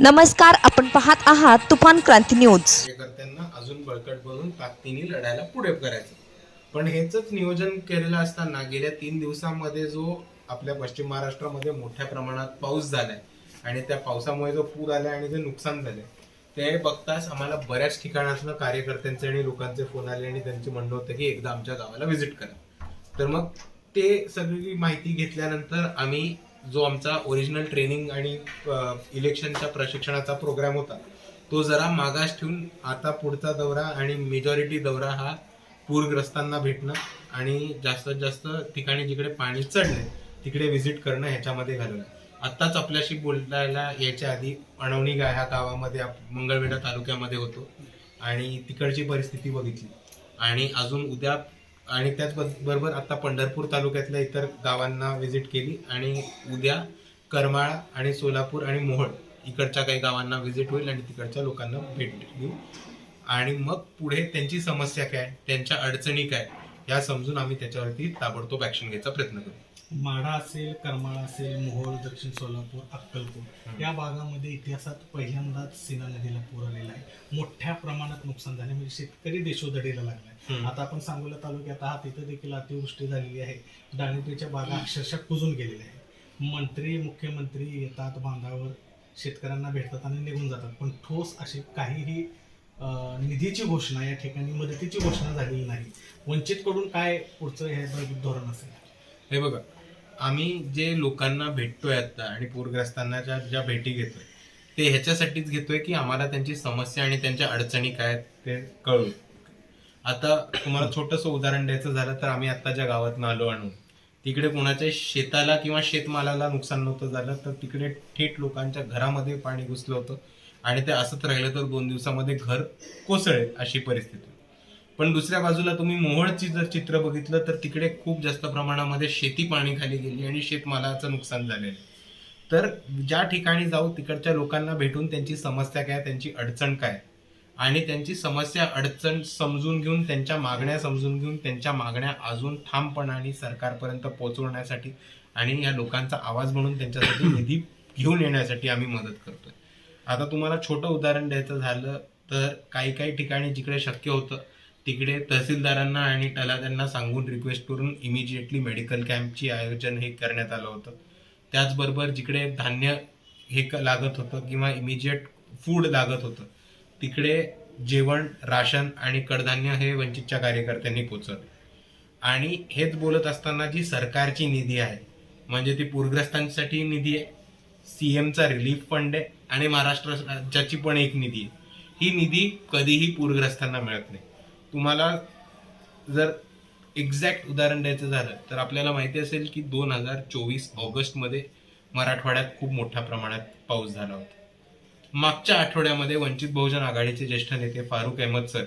नमस्कार आपण पाहत आहात तुफान क्रांती न्यूज. कार्यकर्त्यांना अजून बळकट बनवून ताकदीने लढायला पुढे करायचं पण हेच नियोजन केलेलं असताना गेल्या तीन दिवसांमध्ये जो आपल्या पश्चिम महाराष्ट्रामध्ये मोठ्या प्रमाणात पाऊस झालाय आणि त्या पावसामुळे जो पूर आलाय आणि जे नुकसान झालंय ते बघताच आम्हाला बऱ्याच ठिकाणातून कार्यकर्त्यांचे आणि लोकांचे फोन आले आणि त्यांचे म्हणणं होतं की एकदा आमच्या गावाला व्हिजिट करा. तर मग ते सगळी माहिती घेतल्यानंतर आम्ही जो आमचा ओरिजिनल ट्रेनिंग आणि इलेक्शनच्या प्रशिक्षणाचा प्रोग्राम होता तो जरा मागास ठेवून आता पुढचा दौरा आणि मेजॉरिटी दौरा हा पूरग्रस्तांना भेटणं आणि जास्तीत जास्त ठिकाणी जिकडे पाणी चढले तिकडे व्हिजिट करणं ह्याच्यामध्ये घालवलं आत्ताच आपल्याशी बोलायला यायच्या आधी अणवणी गा ह्या गावामध्ये आप- मंगळवेढा तालुक्यामध्ये होतो आणि तिकडची परिस्थिती बघितली. आणि अजून उद्या आणि त्याचबरोबर बरोबर आता पंढरपूर तालुक्यातल्या इतर गावांना व्हिजिट केली आणि उद्या करमाळा आणि सोलापूर आणि मोहोळ इकडच्या काही गावांना व्हिजिट होईल आणि तिकडच्या लोकांना भेट देऊ आणि मग पुढे त्यांची समस्या काय त्यांच्या अडचणी काय या समजून आम्ही त्याच्यावरती ताबडतोब ॲक्शन घ्यायचा प्रयत्न करू. माढा असेल करमाळा असेल मोहोळ दक्षिण सोलापूर अक्कलकोट या भागामध्ये इतिहासात पहिल्यांदाच सीना नदीला पूर आलेला आहे. मोठ्या प्रमाणात नुकसान झाले. म्हणजे शेतकरी देशोधडीला लागलाय. आता आपण सांगोला तालुक्यात आहात तिथं देखील अतिवृष्टी झालेली आहे. डाळिंबीच्या बागा अक्षरशः कुजून गेलेल्या आहेत. मंत्री मुख्यमंत्री येतात बांधावर शेतकऱ्यांना भेटतात आणि निघून जातात. पण ठोस अशी काहीही निधीची घोषणा या ठिकाणी मदतीची घोषणा झालेली नाही. वंचितकडून काय पुढचं हे धोरण असेल? हे बघा आम्ही जे लोकांना भेटतोय आता आणि पूरग्रस्तांना ज्या ज्या भेटी घेतोय ते ह्याच्यासाठीच घेतोय की आम्हाला त्यांची समस्या आणि त्यांच्या अडचणी काय आहेत ते कळू आता तुम्हाला छोटंसं उदाहरण द्यायचं झालं तर आम्ही आता ज्या गावातनं आलो आणून तिकडे कोणाच्या शेताला किंवा शेतमालाला नुकसान नव्हतं झालं तर तिकडे थेट लोकांच्या घरामध्ये पाणी घुसलं होतं आणि ते असंच राहिलं तर दोन दिवसामध्ये घर कोसळेल अशी परिस्थिती पण दुसऱ्या बाजूला तुम्ही मोहोळची जर चित्र बघितलं तर तिकडे खूप जास्त प्रमाणामध्ये शेती पाणी खाली गेली आणि शेतमालाचं नुकसान झालेलं आहे. तर ज्या ठिकाणी जाऊ तिकडच्या लोकांना भेटून त्यांची समस्या काय त्यांची अडचण काय आणि त्यांची समस्या अडचण समजून घेऊन त्यांच्या मागण्या समजून घेऊन त्यांच्या मागण्या अजून ठामपणाने सरकारपर्यंत पोहोचवण्यासाठी आणि या लोकांचा आवाज म्हणून त्यांच्यासाठी निधी घेऊन येण्यासाठी आम्ही मदत करतोय आता तुम्हाला छोटं उदाहरण द्यायचं झालं तर काही काही ठिकाणी जिकडे शक्य होतं तिकडे तहसीलदारांना आणि तलाट्यांना सांगून रिक्वेस्ट करून इमिजिएटली मेडिकल कॅम्पची आयोजन हे करण्यात आलं होतं. त्याचबरोबर जिकडे धान्य हे लागत होतं किंवा इमिजिएट फूड लागत होतं तिकडे जेवण राशन आणि कडधान्य हे वंचितच्या कार्यकर्त्यांनी पोचवलं. आणि हेच बोलत असताना जी सरकारची निधी आहे म्हणजे ती पूरग्रस्तांसाठी निधी आहे सीएमचा रिलीफ फंड आहे आणि महाराष्ट्र राज्याची पण एक निधी आहे. ही निधी कधीही पूरग्रस्तांना मिळत नाही. तुम्हाला जर एक्झॅक्ट उदाहरण द्यायचं झालं तर आपल्याला माहिती असेल की दोन हजार चोवीस ऑगस्टमध्ये मराठवाड्यात खूप मोठ्या प्रमाणात पाऊस झाला होता. मागच्या आठवड्यामध्ये वंचित बहुजन आघाडीचे ज्येष्ठ नेते फारुख अहमद सर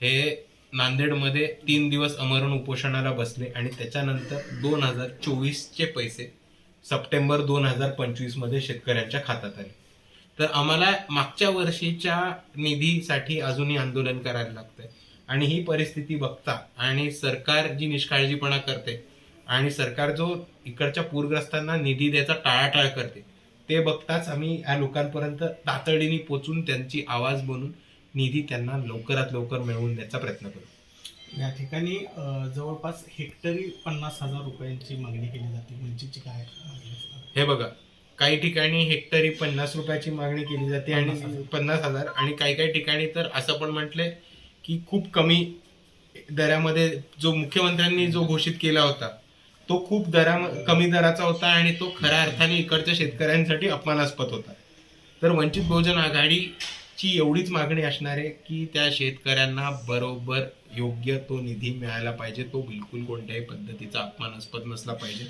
हे नांदेडमध्ये तीन दिवस अमरण उपोषणाला बसले आणि त्याच्यानंतर दोन हजार चोवीसचे पैसे सप्टेंबर दोन हजार पंचवीसमध्ये शेतकऱ्यांच्या खात्यात आले. तर आम्हाला मागच्या वर्षीच्या निधीसाठी अजूनही आंदोलन करायला लागतंय. आणि ही परिस्थिती बघता आणि सरकार जी निष्काळजीपणा करते आणि सरकार जो इकडच्या पूरग्रस्तांना निधी द्यायचा टाळाटाळ करते ते बघताच आम्ही या लोकांपर्यंत तातडीने पोचून त्यांची आवाज बनून निधी त्यांना लवकरात लवकर मिळवून द्यायचा प्रयत्न करू या ठिकाणी जवळपास हेक्टरी पन्नास हजार रुपयांची मागणी केली जाते वंचितची काय? हे बघा काही ठिकाणी हेक्टरी पन्नास रुपयाची मागणी केली जाते आणि पन्नास हजार. आणि काही काही ठिकाणी तर असं पण म्हटलंय की खूप कमी दरामध्ये जो मुख्यमंत्र्यांनी जो घोषित केला होता तो खूप दरा कमी दराचा होता आणि तो खऱ्या अर्थाने इकडच्या शेतकऱ्यांसाठी अपमानास्पद होता. तर वंचित बहुजन आघाडीची एवढीच मागणी असणार आहे की त्या शेतकऱ्यांना बरोबर योग्य तो निधी मिळायला पाहिजे तो बिलकुल कोणत्याही पद्धतीचा अपमानास्पद नसला पाहिजे.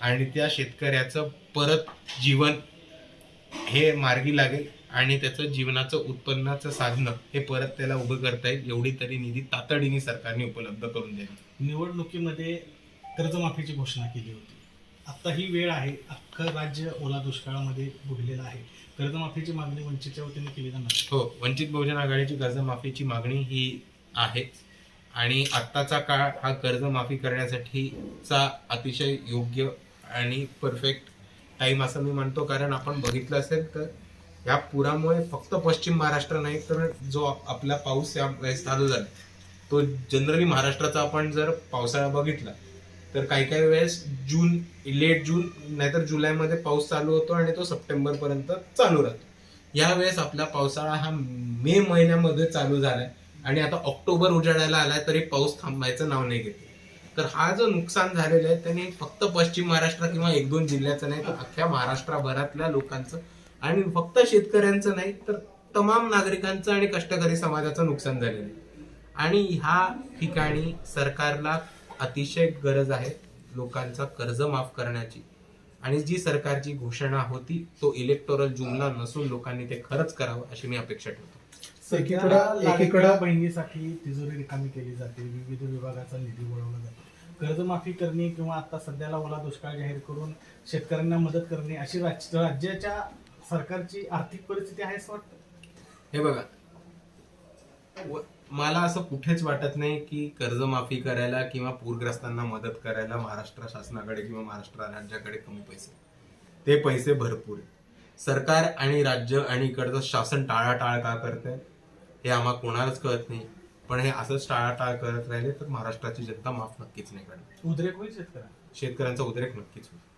आणि त्या शेतकऱ्याचं परत जीवन हे मार्गी लागेल. आणि त्याचं जीवनाचं उत्पन्नाचं साधनं हे परत त्याला उभं करता येईल एवढी तरी निधी तातडीने सरकारने उपलब्ध करून द्यावी. निवडणुकीमध्ये कर्जमाफीची घोषणा केली होती. आता ही वेळ आहे अख्खं राज्य ओला दुष्काळामध्ये बुडलेलं आहे. कर्जमाफीची मागणी वंचितच्या वतीने केली जाणार हो वंचित बहुजन आघाडीची कर्जमाफीची मागणी ही आहेच आणि आत्ताचा काळ हा कर्जमाफी करण्यासाठीचा अतिशय योग्य आणि परफेक्ट टाईम असं मी म्हणतो कारण आपण बघितलं असेल तर या पुरामुळे फक्त पश्चिम महाराष्ट्र नाही तर जो आपला पाऊस या वेळेस चालू झाला तो जनरली महाराष्ट्राचा आपण जर पावसाळा बघितला तर काही काही वेळेस जून लेट जून नाहीतर जुलैमध्ये पाऊस चालू होतो आणि तो सप्टेंबर पर्यंत चालू राहतो. या वेळेस आपला पावसाळा हा मे महिन्यामध्ये चालू झालाय आणि आता ऑक्टोबर उजाडायला आलाय तरी पाऊस थांबायचं नाव नाही घेत. तर हा जो नुकसान झालेलं आहे त्याने फक्त पश्चिम महाराष्ट्र किंवा एक दोन जिल्ह्याचं नाही तर अख्ख्या महाराष्ट्राभरातल्या लोकांचं आणि फक्त शेतकऱ्यांचं नाही तर तमाम नागरिकांचं आणि कष्टकरी समाजाचं नुकसान झालेलं आहे. आणि ह्या ठिकाणी सरकारला अतिशय गरज आहे लोकांचा कर्ज माफ करण्याची. आणि जी सरकारची घोषणा होती तो इलेक्टोरल जुमला नसून लोकांनी ते खरंच करावं अशी मी अपेक्षा ठेवतो. एकीकडे बहिणीसाठी तिजोरी रिकामी केली जाते विविध विभागाचा निधी वळवला जातो. कर्जमाफी करणे किंवा आता सध्याला ओला दुष्काळ जाहीर करून शेतकऱ्यांना मदत करणे अशी राज- राज्याच्या सरकारची आर्थिक परिस्थिती आहे असं वाटतं? हे बघा. मला असं कुठेच वाटत नाही की कर्जमाफी करायला किंवा पूरग्रस्तांना मदत करायला महाराष्ट्र शासनाकडे किंवा महाराष्ट्र राज्याकडे कमी पैसे. ते पैसे भरपूर आहे. सरकार आणि राज्य आणि इकडचं शासन टाळाटाळ का करतंय? हे आम्हा कोणालाच कळत नाही. पण हे असंच टाळाटाळ करत राहिले तर महाराष्ट्राची जनता माफ नक्कीच नाही करणार. उद्रेक होईल शेतकऱ्यांचा उद्रेक नक्कीच होईल.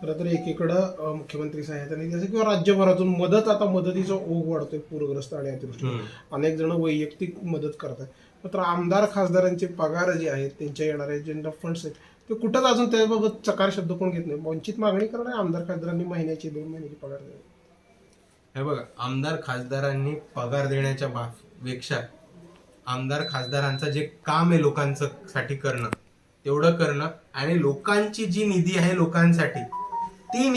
खरं तर एकीकडं मुख्यमंत्री सहायता निधी असं किंवा राज्यभरातून मदत आता मदतीचा ओघ वाढतोय पूरग्रस्त आणि अतिवृष्टी. अनेक जण वैयक्तिक मदत करतात मात्र आमदार खासदारांचे पगार जे आहेत त्यांच्या येणारे जे फंड्स आहेत ते कुठंच अजून त्याबाबत चकार शब्द कोण घेत नाही. वंचित मागणी करणार आमदार खासदारांनी महिन्याची दोन महिन्याची पगार द्यावी हे बघा आमदार खासदारांनी पगार देण्याच्या पेक्षा आमदार खासदारांचं जे काम आहे लोकांचं साठी करणं तेवढं करणं आणि लोकांची जी निधी आहे लोकांसाठी ती